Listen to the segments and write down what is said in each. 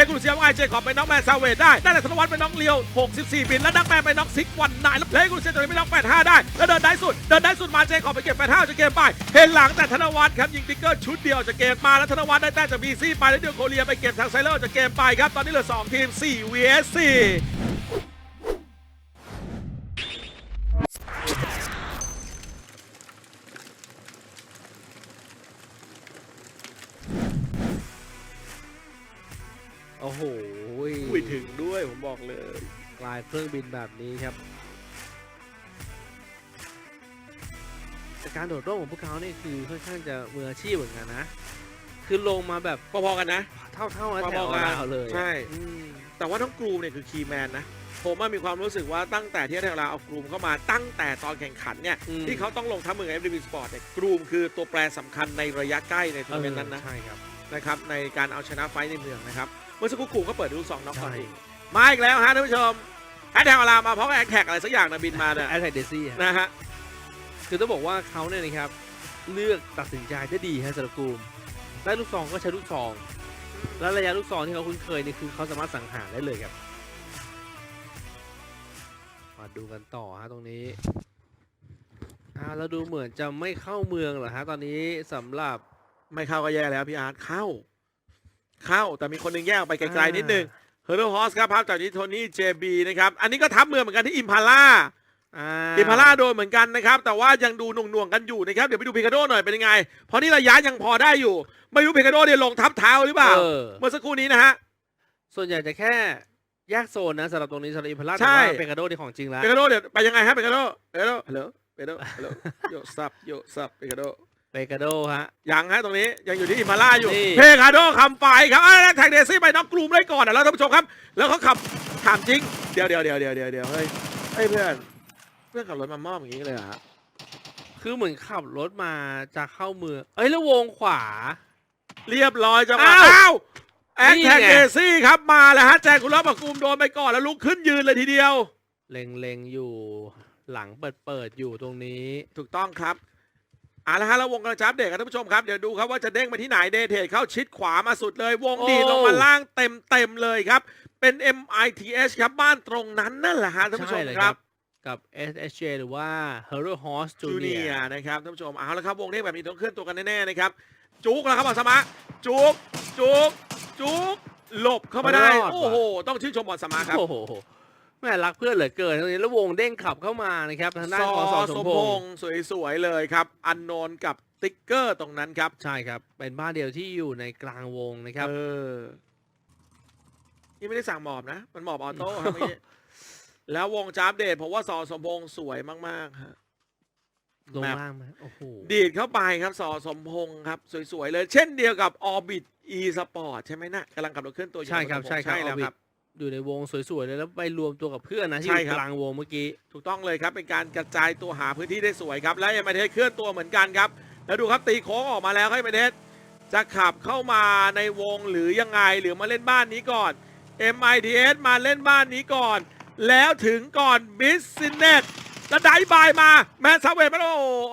อ็กซ์คลูซีฟไอเจคอบไปน้องแมนซาเวดได้ได้แต่ธนวัฒน์ไปน้องเลียว 64 บินแล้วดักแมนไปน้องซิกวันนายแล้วเอ็กซ์คลูซีฟตัวนี้ไปน้อง 85 ได้ แล้วเดินได้สุด เดินได้สุดมาเจคอบไปเก็บ 85จะเกมไป เห็นหลังแต่ธนวัฒน์ครับยิงติ๊กเกอร์ชุดเดียวจะเกมมาแล้วธนวัฒน์ได้แต้จากบีซี่ไปแล้วเดียวโคเรียไปเก็บทางไซเลอร์จะเกมไปครับตอนนี้เหลือ2ทีม4 vs 4 อ้โหคุยถึงด้วยผมบอกเลย กลายเครื่องบินแบบนี้ครับแต่การโดดร่มของพวกเขานี่คือค่อนข้างจะมืออาชีพเหมือนกันนะ คือลงมาแบบพอๆกันนะ เท่าเท่าๆแล้วแถพอวๆกันดาวเลย ใช่อืมแต่ว่าน้องกรูมเนี่ยคือคีย์แมนนะ ผมว่ามีความรู้สึกว่าตั้งแต่ที่เทลาเอากรูมเข้ามาตั้งแต่ตอนแข่งขันเนี่ยอืมที่เขาต้องลงทัพมือกับ FDB Sport เนี่ย กรูมคือตัวแปรสำคัญในระยะใกล้ในทัวร์นาเมนต์นั้นนะ ใช่ครับ นะครับ ในการเอาชนะไฟท์ในเมืองนะครับ เมื่อสักครู่กรูมก็เปิดลูกสองน็อกก่อนใช่เองมาอีกแล้วฮะท่านผู้ชมแอดแทกลามาเพราะว่าแอดแท็กอะไรสักอย่างนะบินมาเนี่ยแอตแทกเดซี่นะฮะคือต้องบอกว่าเขาเนี่ยนะครับเลือกตัดสินใจได้ดีฮะสำหรับกลุ่มได้ลูกซองก็ใช้ลูกซอง แล้วระยะลูกซองที่เขาคุ้นเคยนี่คือเขาสามารถสังหารได้เลยครับ มาดูกันต่อฮะตรงนี้อ่าแล้วดูเหมือนจะไม่เข้าเมืองเหรอฮะตอนนี้สำหรับไม่เข้าก็แย่แล้วพี่อาร์ตเข้า เข้าแต่มีคนหนึงแยกออกไปไกลๆนิดนึงเฮอร์เรฮอสครับภาพจากนี้โทนี่เจบีนะครับอันนี้ก็ทัพเมืองเหมือนกันที่อิมพาล่าอ่าอิมพาร่าโดนเหมือนกันนะครับ แต่ว่ายังดูหน่วงๆกันอยู่นะครับเดี๋ยวไปดูพิคาโดหน่อยเป็นยังไง เพราะนี่ระยะยังพอได้อยู่ ไม่รู้พิคาโดเนี่ยลงทับเท้าหรือเปล่าเออเมื่อสักครู่นี้นะฮะส่วนใหญ่จะแค่แยกโซนนะสำหรับตรงนี้สำหรับอิมพาราใช่แต่ว่าเปกาโดนี่ของจริงแล้วพิคาโดเนี่ยไปยังไงฮะพิคาโดพิคาโดฮัลโหลพิคาโดฮัลโหลโยซับโยซับพิคาโด เปกาโดฮะ ยังฮะตรงนี้ยังอยู่ที่อิมพาร่าอยู่ นี่ เพคาโดคำไฟครับอะแท็กเดซี่ไปน็อกกลุ่มได้ก่อนนะแล้วท่านผู้ชมครับ แล้วเขาขับถามจริง เดี๋ยวเดี๋ยวเดี๋ยวเดี๋ยวเดี๋ยวเดี๋ยวเฮ้ยเฮ้ยเพื่อน เพื่อนขับรถมามอบอย่างนี้เลยเหรอฮะคือเหมือนขับรถมาจะเข้าเมืองเอ้ยแล้ววงขวา เรียบร้อยจังหวะอ้าวอ้าวแอคนี่แท็กไง เดซี่ครับมาแล้วฮะแจคกุลบักกุมโดนไปก่อนแล้วลุกขึ้นยืนเลยทีเดียวเล็งเล็งๆอยู่หลังเปิดเปิดๆอยู่ตรงนี้ ถูกต้องครับ เอาละฮะแล้ววงกำลังจะอัปเดตกันท่านผู้ชมครับ เดี๋ยวดูครับว่าจะเด้งไปที่ไหนเดทเทเข้าชิดขวามาสุดเลย วงโอ้ดีดลงมาล่างเต็มเต็มๆเลยครับ เป็น MITH ครับบ้านตรงนั้นนั่นแหละฮะท่านผู้ชมใเลยครับกับ SSJ หรือว่า Hero Horse จูเนีย Junior นะครับท่านผู้ชมเอาละครับวงเด้งแบบนี้ต้องเคลื่อนตัวกันแน่ๆนะครับจุกแล้วครับบอลสมะจุกจุกจุกหลบเข้ามาได้รอดว่ะโอ้โห ต้องชื่นชมบอลสมะครับโอ้โห แม่รักเพื่อนเหลือเกินตรงนี้แล้ววงเด้งขับเข้ามานะครับทางด้านของสอสมพงษ์ษ์สวยๆเลยครับ อันโนนกับติ๊กเกอร์ตรงนั้นครับ ใช่ครับ เป็นบ้านเดียวที่อยู่ในกลางวงนะครับเออนี่ไม่ได้สั่งหมอบนะ มันหมอบออโต้ครับเมื่อกี้แล้ววงจาอัปเดตผมว่าสอสมพงษ์สวยมากๆฮะลงแมปล่างไหมโอ้โหดีดเข้าไปครับสอสมพงษ์ครับ สวยๆเลย เช่นเดียวกับ Orbit e Sport ใช่ไหมนะกำลังขับรถเคลื่อนตัวอยู่ใช่ครับสมพงษ์ใช่ครับใช่แล้ ว Orbit ครับอยู่ในวงสวยๆเลยแล้วไปรวมตัวกับเพื่อนนะที่อใช่ยู่ครับ กลางวงเมื่อกี้ ถูกต้องเลยครับ เป็นการกระจายตัวหาพื้นที่ได้สวยครับ และเอ็มไอเทสเคลื่อนตัวเหมือนกันครับ แล้วดูครับตีโค้งออกมาแล้วให้เอ็มไอเทสจะขับเข้ามาในวงหรือยังไงหรือมาเล่นบ้านนี้ก่อน MITS มาเล่นบ้านนี้ก่อน แล้วถึงก่อนบิสซิเนสแล้วได้บายมาแมนซาเวตมาโอ้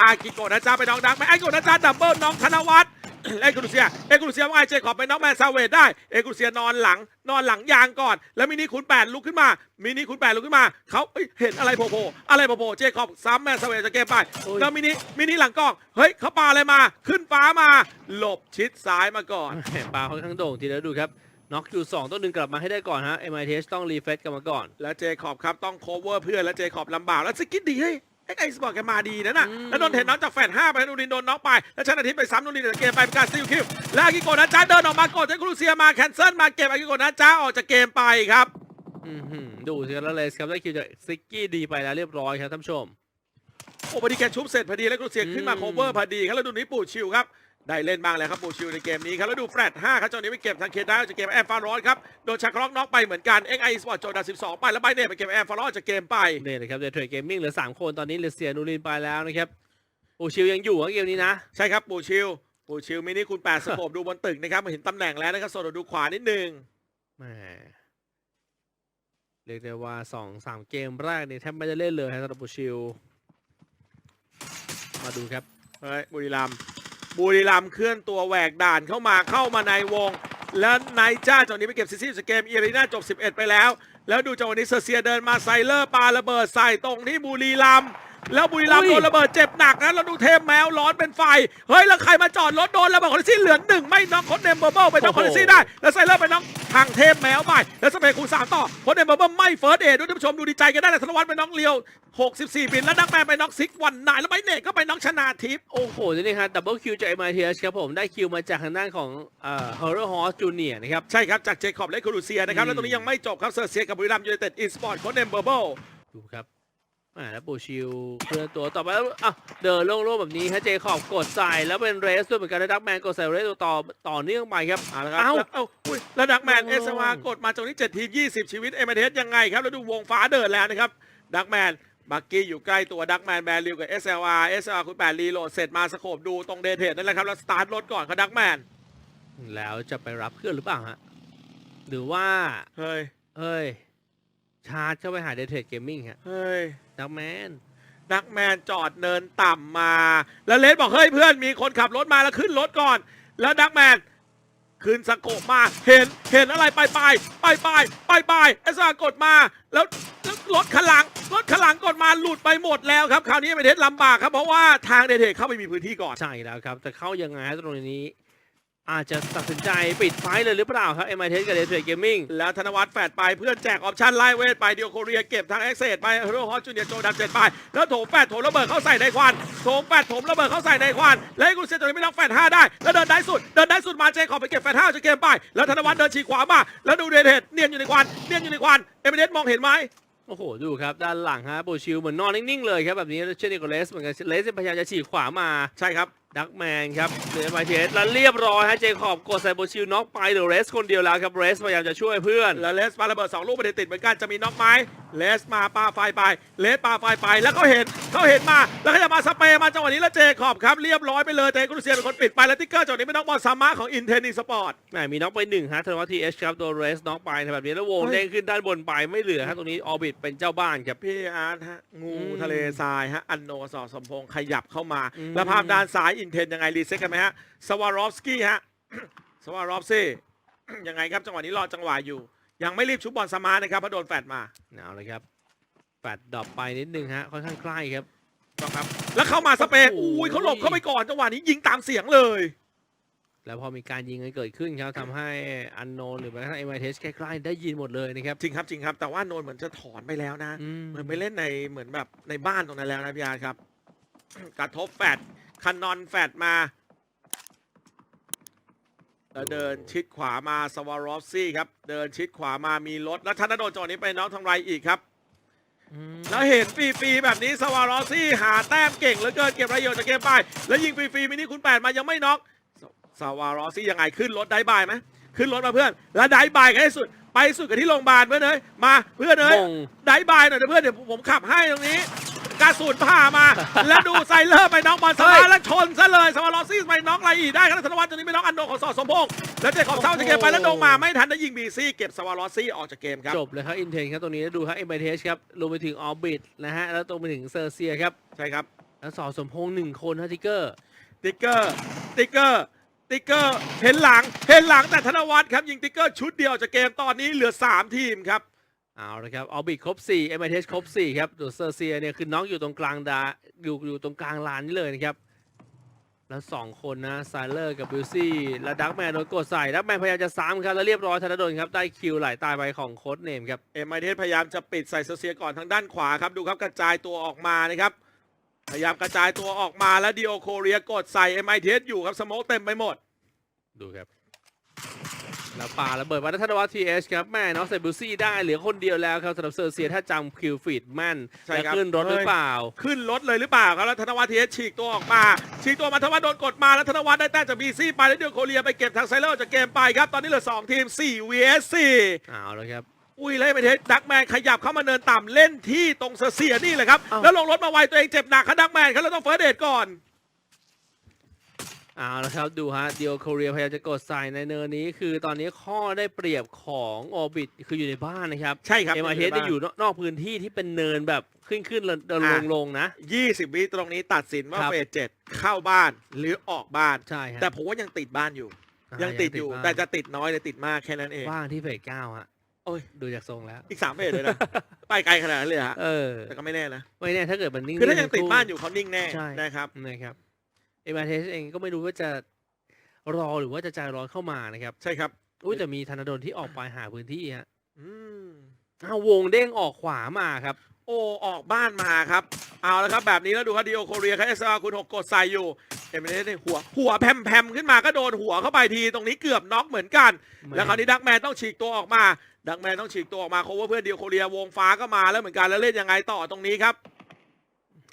อากิโกะนะจ๊ะไปน้องดังไหมไอ้โกะนะจ๊ะดับเบิลน้องธนวัฒน์ เอ็กซ์คลูเซีย เอ็กซ์คลูเซียว่าไงเจคอบไปน้องแมนซาเวตได้ เอ็กซ์คลูเซียนอนหลัง นอนหลังยางก่อน แล้วมินิขุนแปดลุกขึ้นมา มินิขุนแปดลุกขึ้นมา เขาเอ้ยเห็นอะไรโผล่ๆอะไรโผล่ๆเจคอบซ้ำแมนซาเวตจะเกมไปโอ้ยแล้วมินิ มินิหลังกล้อง เฮ้ยเขาปาอะไรมา ขึ้นฟ้ามา หลบชิดซ้ายมาก่อนแหม่ปลาค่อนข้างโด่งทีเดียวดูครับน็อกอยู่สองต้องดึงกลับมาให้ได้ก่อนฮะ MITH ต้องรีเฟซกลับมาก่อน แล้วเจคอบครับต้องโคเวอร์เพื่อนแล้วเจคอบลำบากแล้วสกิดดีเฮ้ย ไอ้ไอสปอร์ตแกมาดีนะน่ะอืม แล้วโดนเทนน็อกจากแฟนห้าไปแล้วนูรินโดนน็อกไป แล้วชนะทิพย์ไปซ้ำนูรินจากเกมไปเป็นการสติลคิวแล้วอากิโกะนะจ๊ะเดินออกมากดเจครูเซียมาแคนเซิลมาเก็บอากิโกะนะจ๊ะออกจากเกมไปครับ อื้อหือดูสิครับแล้วเลสครับได้คิวจากซิกกี้ดีไปแล้วเรียบร้อยครับท่านผู้ชม โอ้พอดีแกชุบเสร็จพอดีแล้วครูเซียขึ้นมาอืม โคเวอร์พอดีครับแล้วดูนี้ปู่ชิวครับ ได้เล่นบ้างแล้วครับปู่ชิวในเกมนี้ครับ แล้วดูแฟลต5ครับจังหวะนี้ไปเก็บทางเคดาวจากเกมแอมฟารอนครับ โดนชักล็อกน็อกไปเหมือนกันเอ็กไอสปอร์ตโจดัน12 ไป แล้วไบเน่ไปเก็บแอมฟารอนจากเกมไปนี่เลยครับเดทเทรดเกมมิ่งเหลือ 3 คนตอนนี้เหลือเสียนูรินไปแล้วนะครับโอชิวยังอยู่ครับเกมนี้นะใช่ครับปู่ชิวปู่ชิวมินิคูณ8สโคปดูบนตึกนะครับมาเห็นตำแหน่งแล้วนะครับโซนดูขวานิดนึงแหมเรียกได้ว่า2 3 เกมแรกนี่แทบไม่ได้เล่นเลยครับสำหรับโอชิวมาดูครับเฮ้ยบุรีรัมย์ บุรีรัมย์เคลื่อนตัวแหวกด่านเข้ามาเข้ามาในวง แล้วไนจ้าจังหวะนี้ไปเก็บซิซี่สเกมอีรีน่าจบ 11 ไปแล้ว แล้วดูจังหวะนี้เซอร์เซียเดินมาไซเลอร์ปาระเบิดใส่ตรงที่บุรีรัมย์ แล้วบุรีรัมย์อุ้โดยนระเบิดเจ็บหนักนะแล้วดูเทมแมวร้อนเป็นไฟ เฮ้ย แล้วใครมาจอดรถโดนระเบิดคอนดิซี่เหลือหนึ่งไม่น็อกโคดเนมเบอร์เบิลไปน็อกคอนดิซี่ได้ แล้วไซเลอร์ไปน็อกทางเทมแมวไปแล้วสเปรย์คูณสามต่อโคดเนมเบอร์เบิลไม่เฟิร์สเอดด้วยท่านผู้ชมดูดีใจกันได้เลยธนวัฒน์ไปน็อกเลียว 64 บินแล้วนักแมนไปน็อกซิกวันนายแล้วไปเนกก็ไปน็อกชนาทิพย์โอ้โหนี่ครับดับเบิลคิวจาก MITH ครับผมได้คิวมาจากทางด้านของเอ่อ Horror Horse Junior นะครับใช่ครับจากเจคอบและคูรูเซียนะครับอืมแล้วตรงนี้ยังไม่จบครับเซอร์เซียกับบุรีรัมย์ยูไนเต็ดอีสปอร์ตโคดเนมเบอร์เบิลดูครับ อ่าแล้วปูชิลเคลื่อนตัวต่อไปแล้วอะเดินโล่งๆแบบนี้ฮะเจคอบกดใส่แล้วเป็นเรสด้วยเหมือนกันแล้วดักแมนกดใส่เรสตัวต่อต่อเนื่องไปครับเอาละครับ เอ้าแล้วเอ้าอุ้ยแล้วดักแมนโอ้ เอสวากดมาตรงนี้7ทีม 20 ชีวิตเอเมเทสยังไงครับ แล้วดูวงฟ้าเดินแล้วนะครับดักแมนบักกี้อยู่ใกล้ตัวดักแมนแบริวกับ SLR SLR คุณแปดรีโหลดเสร็จมาสโคบดูตรงเดทเทนั่นแหละครับ แล้วสตาร์ทรถก่อนครับดักแมนแล้วจะไปรับเพื่อนหรือเปล่าฮะ หรือว่า เฮ้ยเฮ้ย ชาร์จเข้าไปหาเดทเทรดเกมมิ่งฮะ เฮ้ย ดักแมนดักแมนจอดเนินต่ำมา แล้วเลสบอกเฮ้ยเพื่อนมีคนขับรถมาแล้วขึ้นรถก่อน แล้วดักแมนขึ้นสโคบมา เห็นเห็นอะไรไปไปไปไปไปไปเอสากดมาแล้วรถขลังรถขลังกดมาหลุดไปหมดแล้วครับคราวนี้ไปเทสลำบากครับเพราะว่าทางเดเทเข้าไปมีพื้นที่ก่อนใช่แล้วครับจะเข้ายังไงตรงนี้ อาจจะตัดสินใจปิดไฟเลยหรือเปล่าครับ MIT กับเดทเทรดเกมมิ่งแล้วธนวัฒน์แฟดไปเพื่อนแจกออปชั่นไล่เวทไปเดียวโคเรียเก็บทางเอ็กเซไปฮีโร่ฮอตจูเนียโจดับเจ็ดไป แล้วโถมแฟดโถมระเบิดเข้าใส่ในควันโถมแฟดโถมระเบิดเข้าใส่ในควันแล้วให้กุเซียตัวนี้ไม่ต้องแฟดห้าได้ แล้วเดินได้สุด เดินได้สุดมาเจขอบไปเก็บแฟดห้าจะเกมไป แล้วธนวัฒน์เดินฉีกขวามาแล้วดูเดทเทเนียนอยู่ในควันเนียนอยู่ในควันเอเมเดสมองเห็นไหมโอ้โห ดูครับ ด้านหลังฮะโบชิลเหมือนนอนนิ่ง ๆ เลยครับ แบบนี้เช่นเดียวกับเลสเหมือนกันเลสพยายามจะฉีกขวามาใช่ครับดักแมนครับเดือ MIT แล้วเรียบร้อยฮะเจคอบกดใส่โบชิลน็อกไปเดอะเรสคนเดียวแล้วครับเรสพยายามจะช่วยเพื่อน แล้วเลสปาระเบิดสองลูกไม่ได้ติดเหมือนกันจะมีน็อกไหมเลสมาปาไฟไปเลสปาไฟไปแล้วเขาเห็นเขาเห็นมาแล้วเขาจะมาสเปรย์มาจังหวะนี้แล้วเจคอบครับเรียบร้อยไปเลยแต่กุเซียเป็นคนปิดไปแล้วติ๊กเกอร์จังหวะนี้ไม่ต้องบอลซามะของอินเทนนิสปอร์ตแหมมีน็อกไปหนึ่งฮะธนวัฒน์ทีเอชครับโดนเรสน็อกไปนะแบบนี้แล้ววงเฮ้ยเด้งขึ้นด้านบนไปไม่เหลือฮะตรงนี้ออบิทเป็นเจ้าบ้านครับพี่อาร์ตฮะงูอืมทะเลทรายฮะอันโนสอสมพงษ์ขยับเข้ามาอืมแล้วภาพด้านซ้ายอินเทนยังไงรีเซ็ตกันไหมฮะสวารอฟสกี้ฮะสวารอฟซี่ยังไงครับจังหวะนี้รอจังหวะอยู่ ยังไม่รีบชุบบอลสมาร์ทนะครับเพราะโดนแฟดมาเอาเลยครับแปดดรอปไปนิดนึงฮะค่อนข้างใกล้ครับต้องครับ แล้วเข้ามาสเปนโอ้โหอุ้ยเขาหลบเข้าไปก่อนจังหวะนี้ยิงตามเสียงเลย แล้วพอมีการยิงกันเกิดขึ้นครับทำให้อันโนหรือแม้กระทั่ง MIT ใกล้ๆได้ยินหมดเลยนะครับจริงครับจริงครับแต่ว่าโนนเหมือนจะถอนไปแล้วนะอืมเหมือนไปเล่นในเหมือนแบบในบ้านตรงนั้นแล้วนะพี่อาร์ตครับกระทบแฟด คันนอนแฟดมาแล้วเดินชิดขวามาสวารอฟซี่ครับ เดินชิดขวามามีรถ แล้วธนโดนจังหวะนี้ไปน้องทางไรอีกครับอืมแล้วเห็นฟรีๆแบบนี้สวารอฟซี่หาแต้มเก่งเหลือเกินเก็บประโยชน์จากเกมไป แล้วยิงฟรีๆมินิคุณแปดมายังไม่น็อกสสวารอฟซี่ยังไงขึ้นรถได้บายไหมขึ้นรถมาเพื่อน แล้วได้บายกันให้สุด ไปสุดกันที่โรงพยาบาลเพื่อนเอ้ยมาเพื่อนเอ้ยมงได้บายหน่อยนะเพื่อนเดี๋ยวผมขับให้ตรงนี้ กระสุนผ่ามา แล้วดูไซเลอร์ไปน็อกบอลสเฮ้มายร์แล้วชนซะเลยสวารอฟซี่ไปน็อกไรอีกได้ครับธนวัฒน์ตรงนี้ไม่น็อกอันโดของสอดสมพงษ์แล้วเจคอบเศร้าจะเกมไปแล้วโดงมาไม่ทันได้ยิงบีซี่เก็บสวารอฟซี่ออกจากเกมครับจบเลยครับอินเทนครับตรงนี้แล้วดูครับ MIT ครับรวมไปถึงออบิทนะฮะแล้วตรงไปถึงเซอร์เซียครับใช่ครับแล้วสอสมพงษ์หนึ่งคนฮะทิกเกอร์ติ๊กเกอร์ติ๊กเกอร์ติ๊กเกอร์เห็นหลังเห็นหลังแต่ธนวัฒน์ครับยิงติ๊กเกอร์ชุดเดียวจากเกมตอนนี้เหลือ 3 ทีมครับ เอาละครับออบิทครบ4 MIT ครบ4ครับตัวเซอร์เซียเนี่ยคือน้องอยู่ตรงกลางดาอยู่อยู่ตรงกลางลานนี่เลยนะครับ แล้วสองคนนะไซเลอร์กับบิลซี่แล้วดักแมนโดนกดใส่ดักแมนพยายามจะซ้ำครับแล้วเรียบร้อยธนดลครับได้คิวไหลตายไปของโค้ดเนมครับเอ็มไอเทสพยายามจะปิดใส่เซอร์เซียก่อนทางด้านขวาครับดูครับกระจายตัวออกมานะครับพยายามกระจายตัวออกมาแล้วดีโอโคเรียกดใส่เอ็มไอเทสอยู่ครับสโมกเต็มไปหมด ดูครับ แล้วปาระเบิดวัฒนวัฒน์ทีเอชครับแม่น้องเซบูซี่ได้เหลือคนเดียวแล้วครับสำหรับเซอร์เซียถ้าจำคิวฟีดแม่นใช่และครับ ขึ้นรถหรือเปล่า ขึ้นรถเลยหรือเปล่าครับแล้วธนวัฒน์เทสฉีกตัวออกมาฉีกตัวมาธนวัฒน์โดนกดมาแล้วธนวัฒน์ได้แต้มจากบีซี่ไปแล้วเดียวโคเรียไปเก็บทางไซเลอร์จากเกมไปครับตอนนี้เหลือสองทีม4 vs 4เอาแล้วครับอุ้ยเลยไปเทสดักแมนขยับเข้ามาเนินต่ำเล่นที่ตรงเสียนี่แหละครับอ้าว แล้วลงรถมาไวตัวเองเจ็บหนักครับดักแมนครับแล้วต้องเฟิร์สเดทก่อน เอาละครับดูฮะเดียวโคเรียพยายามจะกดใส่ในเนินนี้ คือตอนนี้ข้อได้เปรียบของออบิทคืออยู่ในบ้านนะครับใช่ครับเอ็มไอเทสจะอยู่นอกนอกพื้นที่ที่เป็นเนินแบบขึ้นขึ้นลงลงอะลงนะ 20 วิตรงนี้ตัดสินว่าครับเฟสเจ็ดเข้าบ้านหรือออกบ้านใช่ฮะแต่ผมว่ายังติดบ้านอยู่ ยังติดอยู่บ้างแต่จะติดน้อยหรือติดมากแค่นั้นเองว่างที่เฟสเก้าฮะโอ้ยดูจากทรงแล้ว อีกสามเอ็ดเลยนะ ไปไกลขนาดนั้นเลยฮะเออแต่ก็ไม่แน่นะ ไม่แน่ถ้าเกิดมันนิ่งๆคือถ้ายังติดทั้คู่บ้านอยู่เขานิ่งแน่ใช่นะครับนะครับ เอ็มอาร์เทสเองก็ไม่รู้ว่าจะรอหรือว่าจะใจร้อนเข้ามานะครับ ใช่ครับ อุ้ยแต่มีธนดลที่ออกไปหาพื้นที่ฮะอืมอ้าววงเด้งออกขวามาครับ โอ้ออกบ้านมาครับ เอาแล้วครับแบบนี้แล้วดูครับดีโอโคเรียครับเอสอาร์คุณหกกดใส่อยู่เอ็มเอเนหัวหัวแพมๆขึ้นมาก็โดนหัวเข้าไปทีตรงนี้เกือบน็อกเหมือนกัน แล้วคราวนี้ดักแมนต้องฉีกตัวออกมา ดักแมนต้องฉีกตัวออกมาโคเวอร์เพื่อนเดียวโคเรียวงฟ้าก็มาแล้วเหมือนกันแล้วเล่นยังไงต่อตรงนี้ครับ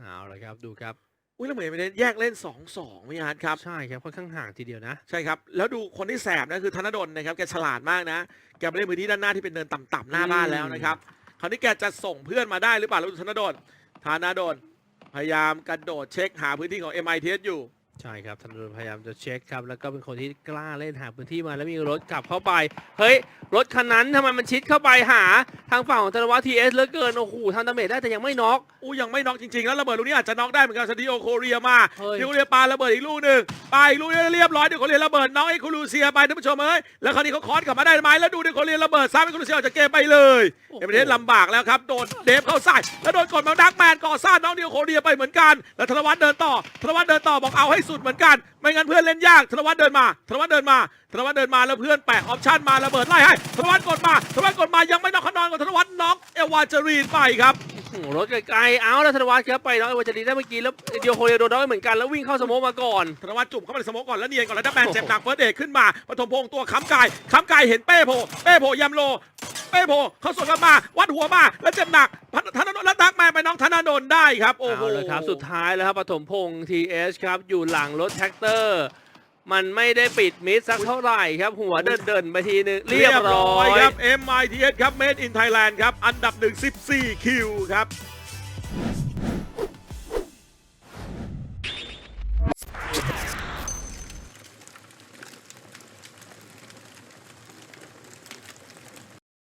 เอาละครับดูครับ อุ้ยแล้วเหมือนไม่ได้แยกเล่น2 2ไม่ฮาร์ดครับ ใช่ครับค่อนข้างห่างทีเดียวนะ ใช่ครับ แล้วดูคนที่แสบนะคือธนดลนะครับแกฉลาดมากนะ แกไปเล่นพื้นที่ด้านหน้าที่เป็นเนินต่ำๆหน้าบ้านแล้วนะครับ คราวนี้แกจะส่งเพื่อนมาได้หรือเปล่าแล้วดูธนดลธนดลพยายามกระโดดเช็คหาพื้นที่ของ MITS อยู่ ใช่ครับธนดลพยายามจะเช็คครับ แล้วก็เป็นคนที่กล้าเล่นหาพื้นที่มาแล้วมีรถกลับเข้าไป เฮ้ย รถคันนั้นทำไมมันชิดเข้าไปหา ทางฝั่งของธนวัฒน์ทีเอสเหลือเกิน โอ้โหทำดาเมจได้แต่ยังไม่น็อกอู้ยังไม่น็อกจริงๆ แล้วระเบิดลูกนี้อาจจะน็อกได้เหมือนกันสติโอโคเรียมาเฮ้ย ดิโอเรียปาระเบิดอีกลูกหนึ่งปาอีกลูกนึงเรียบร้อยดิโอเรียระเบิดน้องไอ้คูลูเซียไปท่านผู้ชมเอ้ยแล้วคราวนี้เขาคอสกลับมาได้ไหมแล้วดูดิโอเรียระเบิดซ้ำไอ้คูลูเซียออกจากเกมไปเลยโอ้โห เอเมเทสลำบากแล้วครับโดนเดฟเข้าใส่แล้วโดนกดมาดักแมนก่อซ่านน้องดิโอโคเรียไปเหมือนกันแล้วธนวัฒน์เดินต่อธนวัฒน์เดินต่อบอกเอาให้สุดเหมือนกัน ไม่งั้นเพื่อนเล่นยากธนวัฒน์เดินมาธนวัฒน์เดินมาธนวัฒน์เดินมาแล้วเพื่อนแปะออปชั่นมาระเบิดไล่ให้ธนวัฒน์กดมาธนวัฒน์กดมายังไม่น็อกขนอนกับธนวัฒน์น็อกเอวาจารีนไปครับโอ้โหรถไกลๆเอาแล้วธนวัฒน์ครับไปน้องเอวาจารีได้เมื่อกี้แล้วเดียวโคเรียโดนน้อยเหมือนกันแล้ววิ่งเข้าสโมกมาก่อนธนวัฒน์จุ่มเข้าไปในสโมกก่อนแล้วเนียนก่อนแล้วดักแมนเจ็บหนักเฟิร์สเอกขึ้นมาปฐมพงษ์ตัวค้ำกายค้ำกายเห็นเป้โผล่เป้โผล่ยำโล เป้โผล่เขาสวนกลับมาวัดหัวมาแล้วเจ็บหนักธนนท์แล้วดักแมนไปน้องธนาโดนได้ครับ โอ้โหเอาเลยครับสุดท้ายแล้วครับปฐมพงษ์ TS ครับอยู่หลังรถแท็กเตอร์ มันไม่ได้ปิดมิดสักเท่าไหร่ครับ หัวเดินเดินๆไปทีนึงเรียบร้อยครับ MITS ครับ Made in Thailand ครับ อันดับหนึ่ง14คิวครับ